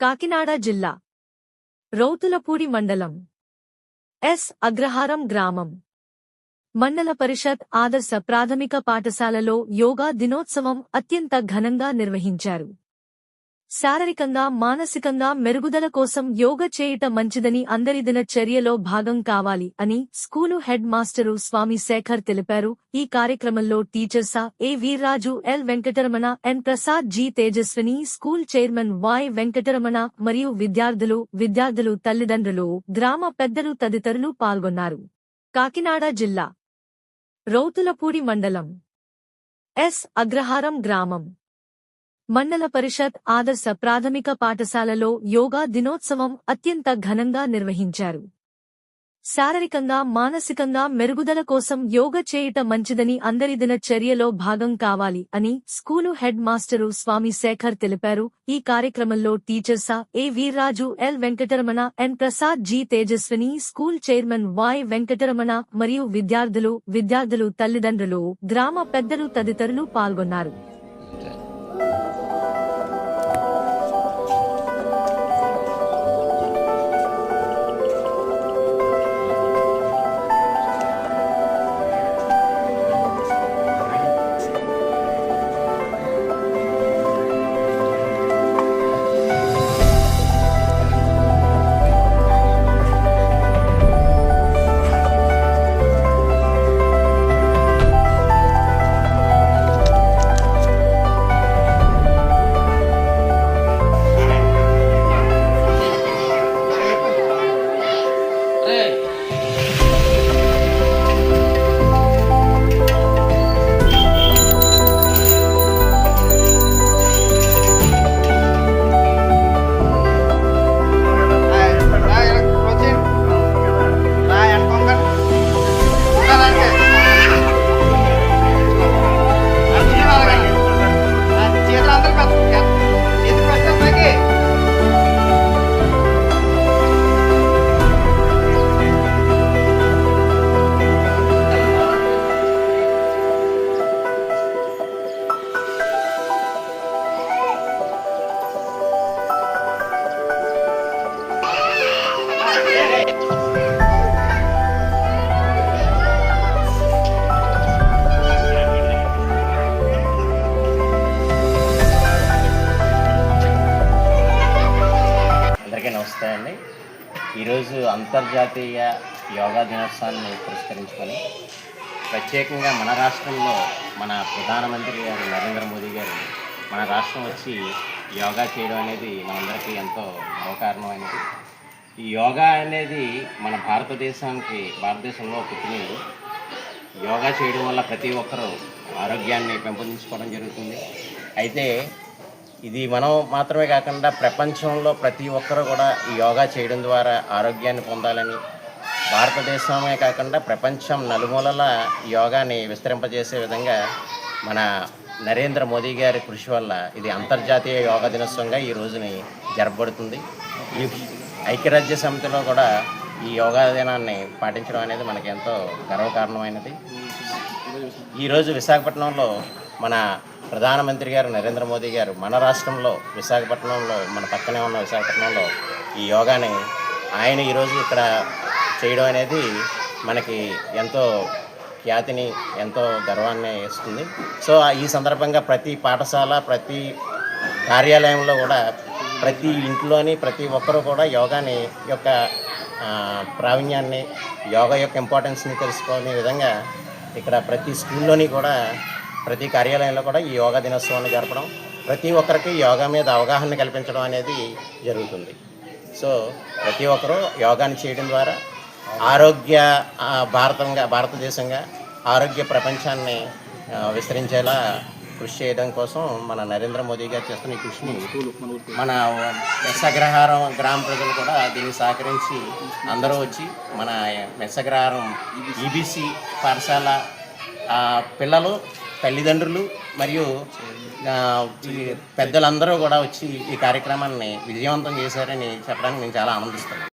కాకినాడ జిల్లా రౌతులపూడి మండలం ఎస్. అగ్రహారం గ్రామం. మండల పరిషత్ ఆదర్శ ప్రాథమిక పాఠశాలలో యోగా దినోత్సవం అత్యంత ఘనంగా నిర్వహించారు. శారీరకంగా మానసికంగా మెరుగుదల కోసం యోగ చేయుట మంచిదని అందరి దినచర్యలో భాగం కావాలి అని school head master Swami Sekhar తెలిపారు. ఈ కార్యక్రమంలో టీచర్సా A. Veerraju L. Venkataramana N. Prasad G. Tejaswini school chairman Y. Venkataramana మరియు విద్యార్థులు విద్యార్థులు తల్లిదండ్రులు గ్రామ పెద్దలు తదితరులు పాల్గొన్నారు. కాకినాడ జిల్లా రౌతులపూడి మండలం ఎస్. అగ్రహారం గ్రామం. మండల పరిషత్ ఆదర్శ ప్రాథమిక పాఠశాలలో యోగా దినోత్సవం అత్యంత ఘనంగా నిర్వహించారు. శారీరకంగా మానసికంగా మెరుగుదల కోసం యోగ చేయుట మంచిదని అందరి దినచర్యలో భాగం కావాలి అని school head master Swami Sekhar తెలిపారు. ఈ కార్యక్రమంలో టీచర్సా A. Veerraju L. Venkataramana N. Prasad G. Tejaswini school chairman Y. Venkataramana మరియు విద్యార్థులు విద్యార్థులు తల్లిదండ్రులు గ్రామ పెద్దలు తదితరులు పాల్గొన్నారు. అందరికీ ఈరోజు అంతర్జాతీయ యోగా దినోత్సవాన్ని పురస్కరించుకొని ప్రత్యేకంగా మన రాష్ట్రంలో మన ప్రధానమంత్రి గారు నరేంద్ర మోదీ గారు మన రాష్ట్రం వచ్చి యోగా చేయడం అనేది మనందరికీ ఎంతో గౌకారణమైనది ఈ యోగా అనేది మన భారతదేశానికి భారతదేశంలో పుట్టినది యోగా చేయడం వల్ల ప్రతి ఒక్కరూ ఆరోగ్యాన్ని పెంపొందించుకోవడం జరుగుతుంది. అయితే ఇది మనం మాత్రమే కాకుండా ప్రపంచంలో ప్రతి ఒక్కరూ కూడా ఈ యోగా చేయడం ద్వారా ఆరోగ్యాన్ని పొందాలని భారతదేశమే కాకుండా ప్రపంచం నలుమూలల యోగాని విస్తరింపజేసే విధంగా మన నరేంద్ర మోదీ గారి కృషి వల్ల ఇది అంతర్జాతీయ యోగా దినోత్సవంగా ఈ రోజుని జరపబడుతుంది. ఈ ఐక్యరాజ్య సమితిలో కూడా ఈ యోగా దినాన్ని పాటించడం అనేది మనకి ఎంతో గర్వకారణమైనది. ఈరోజు విశాఖపట్నంలో మన ప్రధానమంత్రి గారు నరేంద్ర మోదీ గారు మన రాష్ట్రంలో విశాఖపట్నంలో మన పక్కనే ఉన్న విశాఖపట్నంలో ఈ యోగాని ఆయన ఈరోజు ఇక్కడ చేయడం అనేది మనకి ఎంతో ఖ్యాతిని ఎంతో గర్వాన్ని ఇస్తుంది. సో ఈ సందర్భంగా ప్రతి పాఠశాల ప్రతి కార్యాలయంలో కూడా ప్రతి ఇంట్లోని ప్రతి ఒక్కరూ కూడా యోగాని యొక్క ప్రావీణ్యాన్ని యోగా యొక్క ఇంపార్టెన్స్ని తెలుసుకునే విధంగా ఇక్కడ ప్రతి స్కూల్లోని కూడా ప్రతి కార్యాలయంలో కూడా ఈ యోగా దినోత్సవాన్ని జరపడం ప్రతి ఒక్కరికి యోగా మీద అవగాహన కల్పించడం అనేది జరుగుతుంది. సో ప్రతి ఒక్కరూ యోగాని చేయడం ద్వారా ఆరోగ్య భారతంగా భారతదేశంగా ఆరోగ్య ప్రపంచాన్ని విస్తరించేలా కృషి చేయడం కోసం మన నరేంద్ర మోదీ గారు చేస్తున్న ఈ కృషిని మన మెస్సగ్రహారం గ్రామ ప్రజలు కూడా దీన్ని సహకరించి అందరూ వచ్చి మన మెస్సగ్రహారం ఈబీసీ పాఠశాల పిల్లలు తల్లిదండ్రులు మరియు పెద్దలందరూ కూడా వచ్చి ఈ కార్యక్రమాన్ని విజయవంతం చేశారని చెప్పడానికి నేను చాలా ఆనందిస్తున్నాను.